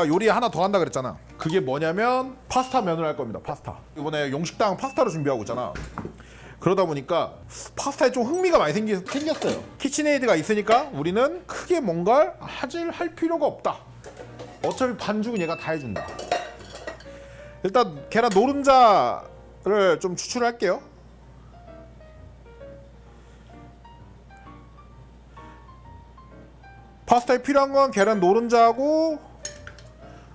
내가 요리 하나 더 한다 그랬잖아. 그게 뭐냐면 파스타 면을 할 겁니다. 파스타. 이번에 용식당 파스타를 준비하고 있잖아. 그러다 보니까 파스타에 좀 흥미가 많이 생기, 생겼어요. 키친에이드가 있으니까 우리는 크게 뭔가를 하질 할 필요가 없다. 어차피 반죽은 얘가 다 해준다. 일단 계란 노른자를 좀 추출할게요. 파스타에 필요한 건 계란 노른자하고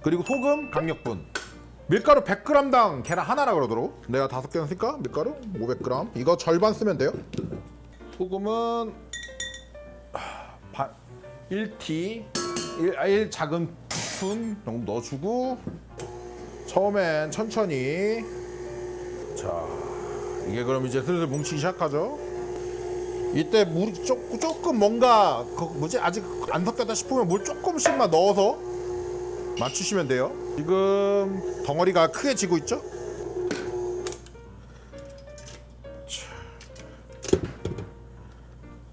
그리고 소금, 강력분. 밀가루 100g당 계란 하나라 그러도록. 내가 다섯 개 쓰니까 밀가루 500g. 이거 절반 쓰면 돼요. 소금은 하, 반 1티 1, 1 작은 스푼 정도 넣어주고 처음엔 천천히 자 이게 그럼 이제 슬슬 뭉치기 시작하죠. 이때 물 조금, 조금 뭔가 그 뭐지 아직 안 섞였다 싶으면 물 조금씩만 넣어서 맞추시면 돼요. 지금 덩어리가 크게 지고 있죠?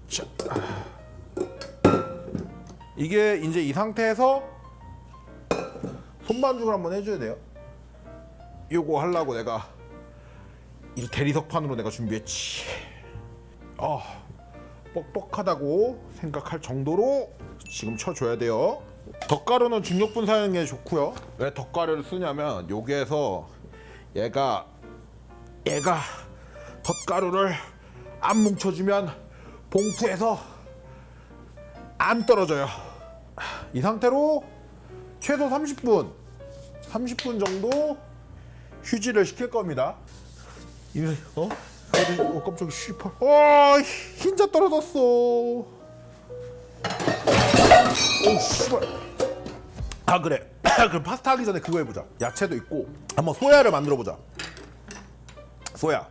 자, 자. 이게 이제 이 상태에서 손반죽을 한번 해줘야 돼요. 요거 하려고 내가 이 대리석판으로 내가 준비했지. 아, 뻑뻑하다고 생각할 정도로 지금 쳐줘야 돼요. 덧가루는 중력분 사용하는 게 좋고요. 왜 덧가루를 쓰냐면 여기에서 얘가 얘가 덧가루를 안 뭉쳐주면 봉투에서 안 떨어져요. 이 상태로 최소 30분, 30분 정도 휴지를 시킬 겁니다. 이 어? 어 깜짝이야 씨발. 어 흰자 떨어졌어. 오 씨발. 아 그래. 그럼 파스타 하기 전에 그거 해보자. 야채도 있고 한번 소야를 만들어 보자. 소야.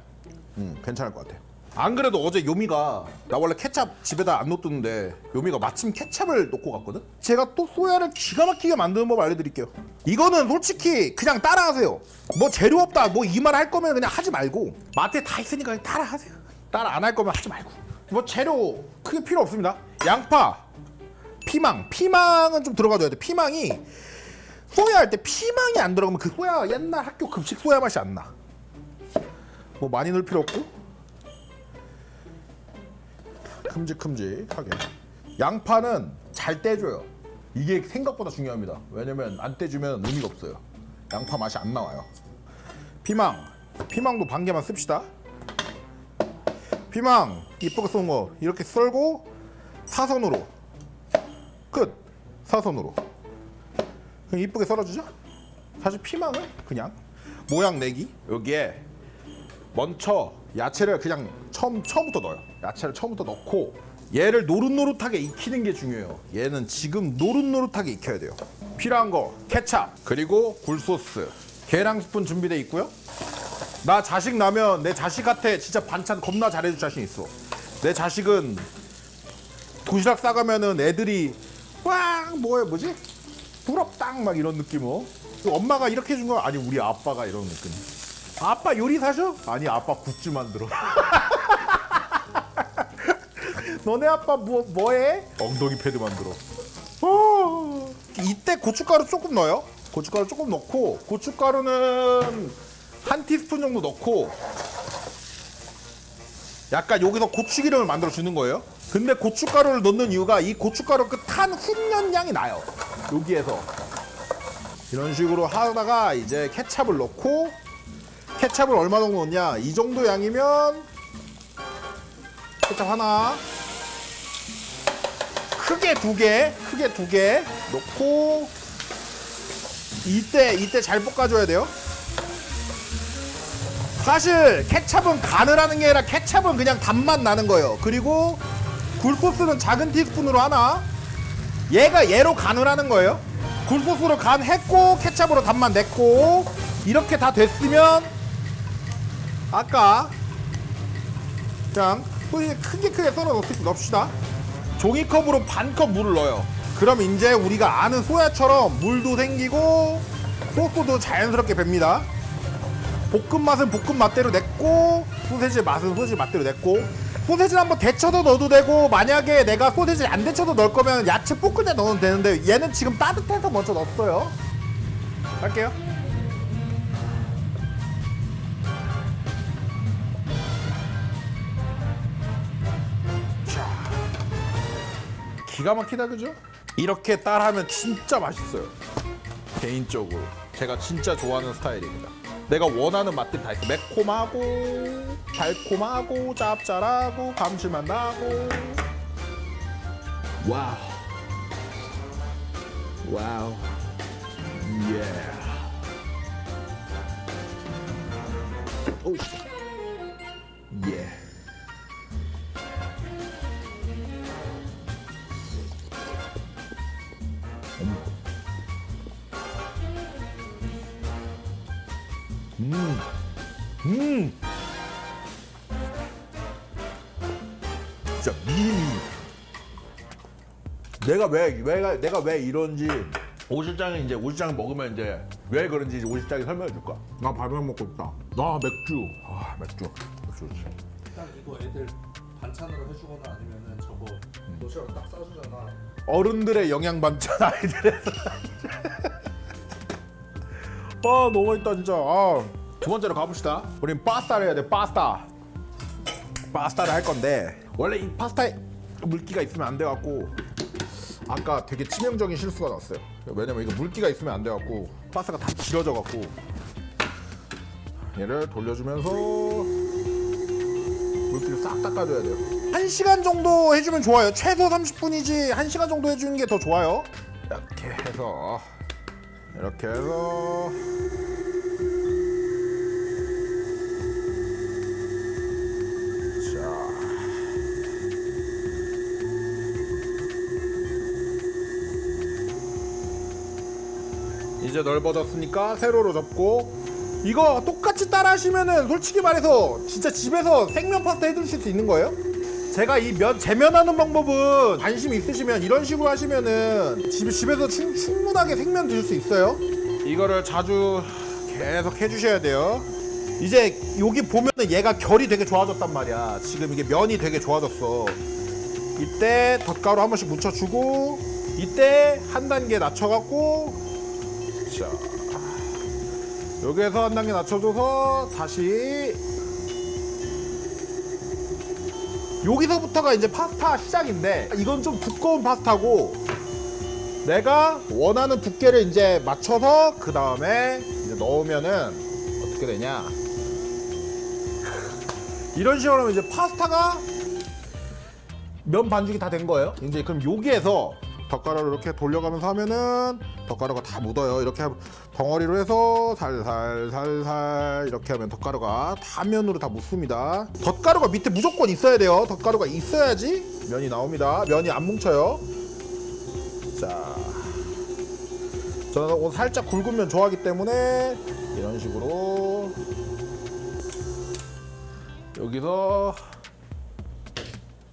음 괜찮을 것 같아. 안 그래도 어제 요미가 나 원래 케찹 집에다 안 놔두는데 요미가 마침 케찹을 놓고 갔거든. 제가 또 소야를 기가 막히게 만드는 법 알려드릴게요. 이거는 솔직히 그냥 따라하세요. 뭐 재료 없다 뭐 이 말 할 거면 그냥 하지 말고 마트에 다 있으니까 그냥 따라하세요. 따라 안 할 거면 하지 말고. 뭐 재료 크게 필요 없습니다. 양파, 피망, 피망은 좀 들어가줘야 돼. 피망이 소야 할 때 피망이 안 들어가면 그 소야 옛날 학교 급식 소야 맛이 안 나. 뭐 많이 넣을 필요 없고. 큼직큼직하게. 양파는 잘 떼줘요. 이게 생각보다 중요합니다. 왜냐면 안 떼주면 의미가 없어요. 양파 맛이 안 나와요. 피망. 피망도 반 개만 씁시다. 피망 이쁘게 쏜 거 이렇게 썰고 사선으로 끝 사선으로 그냥 이쁘게 썰어주죠 사실 피망은 그냥 모양 내기 여기에 먼저 야채를 그냥 처음 처음부터 넣어요. 야채를 처음부터 넣고 얘를 노릇노릇하게 익히는 게 중요해요. 얘는 지금 노릇노릇하게 익혀야 돼요. 필요한 거 케찹 그리고 굴소스 계량 스푼 준비돼 있고요. 나 자식 나면 내 자식한테 진짜 반찬 겁나 잘해줄 자신 있어. 내 자식은 도시락 싸가면은 애들이 와 뭐야 뭐지 부럽당 막 이런 느낌으로 엄마가 이렇게 해준 거 아니 우리 아빠가 이런 느낌. 아빠 요리 사셔? 아니 아빠 굿즈 만들어. 너네 아빠 뭐 뭐해? 엉덩이 패드 만들어. 어. 이때 고춧가루 조금 넣어요. 고춧가루 조금 넣고 고춧가루는 한 티스푼 정도 넣고 약간 여기서 고추기름을 만들어 주는 거예요. 근데 고춧가루를 넣는 이유가 이 고춧가루 그 탄 훈연향이 나요. 여기에서 이런 식으로 하다가 이제 케찹을 넣고 케찹을 얼마 정도 넣냐? 이 정도 양이면 케찹 하나 크게 두 개, 크게 두 개 넣고 이때 이때 잘 볶아줘야 돼요. 사실 케찹은 간을 하는 게 아니라 케찹은 그냥 단맛 나는 거예요. 그리고 굴소스는 작은 티스푼으로 하나. 얘가 얘로 간을 하는 거예요. 굴소스로 간 했고 케찹으로 단맛 냈고 이렇게 다 됐으면 아까 그냥 소시 크게 크게 썰어 넣- 넣읍시다. 종이컵으로 반 컵 물을 넣어요. 그럼 이제 우리가 아는 소야처럼 물도 생기고 소스도 자연스럽게 뱵니다. 볶음 맛은 볶음 맛대로 냈고 소세지 맛은 소세지 맛대로 냈고 소세지를 한번 데쳐도 넣어도 되고 만약에 내가 소세지 안 데쳐도 넣을 거면 야채 볶을 때 넣으면 되는데 얘는 지금 따뜻해서 먼저 넣었어요 할게요. 자, 기가 막히다 그죠? 이렇게 따라하면 진짜 맛있어요. 개인적으로 제가 진짜 좋아하는 스타일입니다. 내가 원하는 맛들이 다 있어. 매콤하고 달콤하고 짭짤하고 감칠맛 나고. 와우. 와우. 예. 오. 내가 왜, 왜 내가 왜 이런지 오 실장이 이제 오 실장 먹으면 이제 왜 그런지 이제 오 실장이 설명해 줄까? 나 밥이랑 먹고 있다. 나 맥주. 아 맥주. 맥주 좋지. 딱 이거 애들 반찬으로 해주거나 아니면은 저거 도시락 딱 싸주잖아. 어른들의 영양 반찬 아이들의 아 너무 맛있다 진짜 아, 두 번째로 가봅시다 우린 파스타를 해야 돼 파스타 파스타를 할 건데 원래 이 파스타에 물기가 있으면 안 돼갖고 아까 되게 치명적인 실수가 났어요 왜냐면 이거 물기가 있으면 안 돼갖고 파스타가 다 길어져갖고 얘를 돌려주면서 물기를 싹 닦아줘야 돼요. 1시간 정도 해주면 좋아요. 최소 30분이지 1시간 정도 해주는 게 더 좋아요. 이렇게 해서 이렇게 해서 이제 넓어졌으니까 세로로 접고. 이거 똑같이 따라 하시면은 솔직히 말해서 진짜 집에서 생면 파스타 해드실 수 있는 거예요? 제가 이 면 재면하는 방법은 관심 있으시면 이런 식으로 하시면은 집, 집에서 충, 충분하게 생면 드실 수 있어요. 이거를 자주 계속 해주셔야 돼요. 이제 여기 보면은 얘가 결이 되게 좋아졌단 말이야. 지금 이게 면이 되게 좋아졌어. 이때 덧가루 한 번씩 묻혀주고 이때 한 단계 낮춰갖고 자 여기에서 한 단계 낮춰줘서 다시 여기서부터가 이제 파스타 시작인데 이건 좀 두꺼운 파스타고 내가 원하는 두께를 이제 맞춰서 그 다음에 이제 넣으면은 어떻게 되냐 이런 식으로 하면 이제 파스타가 면 반죽이 다 된 거예요. 이제 그럼 여기에서 덧가루를 이렇게 돌려가면서 하면은 덧가루가 다 묻어요. 이렇게 덩어리로 해서 살살 살살 이렇게 하면 덧가루가 단면으로 다 묻습니다. 덧가루가 밑에 무조건 있어야 돼요. 덧가루가 있어야지 면이 나옵니다. 면이 안 뭉쳐요. 자, 저는 오늘 살짝 굵은 면 좋아하기 때문에 이런 식으로 여기서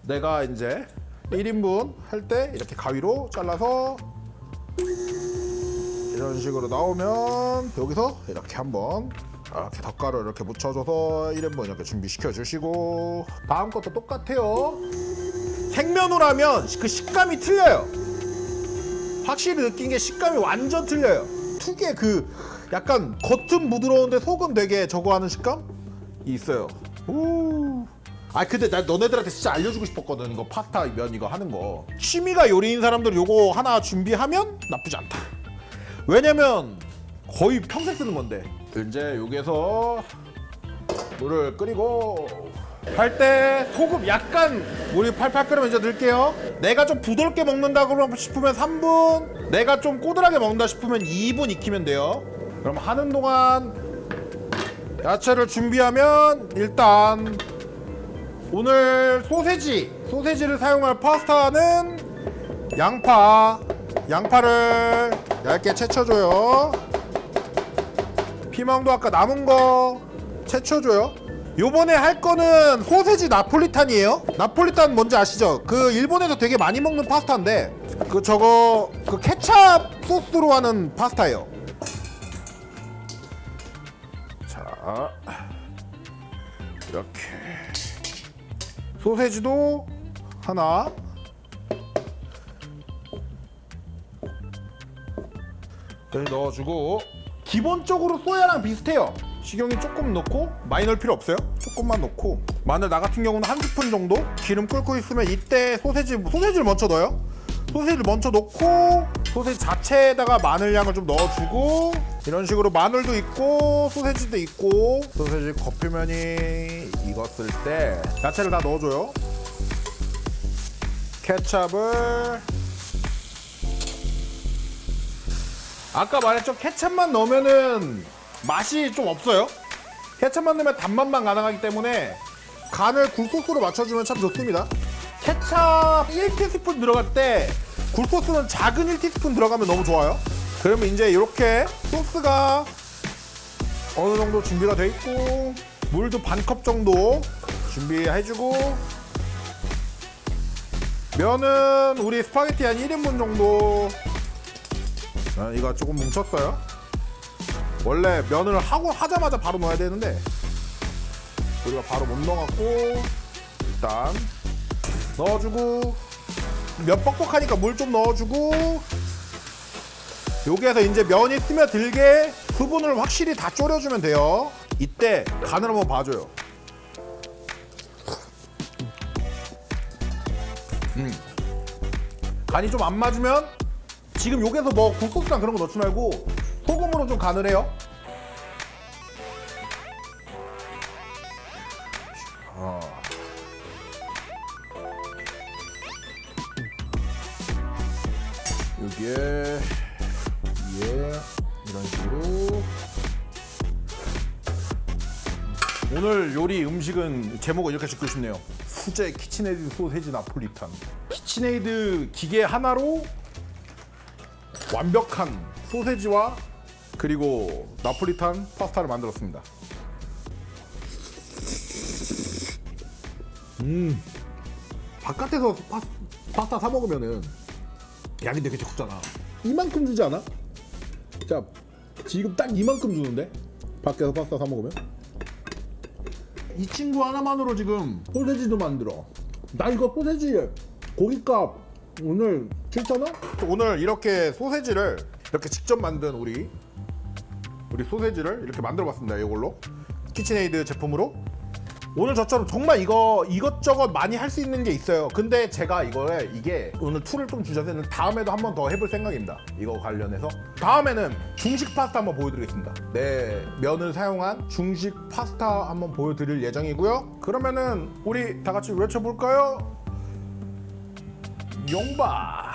내가 이제 1인분 할 때 이렇게 가위로 잘라서 이런 식으로 나오면 여기서 이렇게 한번 이렇게 덧가루 이렇게 묻혀줘서 1인분 이렇게 준비시켜 주시고 다음 것도 똑같아요. 생면으로 하면 그 식감이 틀려요. 확실히 느낀 게 식감이 완전 틀려요. 특유의 그 약간 겉은 부드러운데 속은 되게 저거 하는 식감이 있어요. 오. 아 근데 나 너네들한테 진짜 알려주고 싶었거든. 이거 파스타 면 이거 하는 거. 취미가 요리인 사람들 요거 하나 준비하면 나쁘지 않다. 왜냐면 거의 평생 쓰는 건데. 이제 여기에서 물을 끓이고. 할 때 소금 약간 물이 팔팔 끓으면 이제 넣을게요. 내가 좀 부드럽게 먹는다 싶으면 3분. 내가 좀 꼬들하게 먹는다 싶으면 2분 익히면 돼요. 그럼 하는 동안 야채를 준비하면 일단 오늘 소세지 소세지를 사용할 파스타는 양파. 양파를 얇게 채쳐줘요. 피망도 아까 남은 거 채쳐줘요. 요번에 할 거는 소세지 나폴리탄이에요. 나폴리탄 뭔지 아시죠? 그 일본에서 되게 많이 먹는 파스타인데 그 저거 그 케찹 소스로 하는 파스타예요. 자 이렇게 소세지도 하나 여기 넣어주고 기본적으로 소야랑 비슷해요. 식용유 조금 넣고 많이 넣을 필요 없어요. 조금만 넣고 마늘 나 같은 경우는 한 스푼 정도 기름 끓고 있으면 이때 소세지 소세지를 먼저 넣어요. 소세지를 먼저 넣고 소세지 자체에다가 마늘 양을 좀 넣어주고 이런 식으로 마늘도 있고 소세지도 있고 소세지 겉표면이 익었을 때 야채를 다 넣어줘요. 케찹을. 아까 말했죠? 케찹만 넣으면은 맛이 좀 없어요. 케찹만 넣으면 단맛만 가능하기 때문에 간을 굴소스로 맞춰주면 참 좋습니다. 케찹 1티스푼 들어갈 때 굴소스는 작은 1티스푼 들어가면 너무 좋아요 그러면 이제 이렇게 소스가 어느 정도 준비가 돼 있고 물도 반 컵 정도 준비해주고 면은 우리 스파게티 한 1인분 정도. 아, 이거 조금 뭉쳤어요. 원래 면을 하고 하자마자 바로 넣어야 되는데 우리가 바로 못 넣어갖고 일단 넣어주고 면 뻑뻑하니까 물 좀 넣어주고 여기에서 이제 면이 스며들게 수분을 확실히 다 졸여주면 돼요 이때 간을 한번 봐줘요 간이 좀 안 맞으면 지금 여기서 뭐 굴소스랑 그런 거 넣지 말고 소금으로 좀 간을 해요. 어. 여기에 오늘 요리 음식은 제목을 이렇게 짓고 싶네요. 수제 키친에이드 소세지 나폴리탄. 키친에이드 기계 하나로 완벽한 소세지와 그리고 나폴리탄 파스타를 만들었습니다. 음, 바깥에서 파, 파스타 사 먹으면은 양이 되게 적잖아. 이만큼 주지 않아? 자, 지금 딱 이만큼 주는데 밖에서 파스타 사 먹으면? 이 친구 하나만으로 지금 소세지도 만들어. 나 이거 소세지 고깃값 오늘 7,000원? 오늘 이렇게 소세지를 이렇게 직접 만든 우리 우리 소세지를 이렇게 만들어 봤습니다. 이걸로 키친에이드 제품으로 오늘 저처럼 정말 이거 이것저것 많이 할 수 있는 게 있어요. 근데 제가 이거에 이게 오늘 툴을 좀 주셔서는 다음에도 한 번 더 해볼 생각입니다. 이거 관련해서 다음에는 중식 파스타 한번 보여드리겠습니다. 네 면을 사용한 중식 파스타 한번 보여드릴 예정이고요. 그러면은 우리 다 같이 외쳐볼까요? 용바.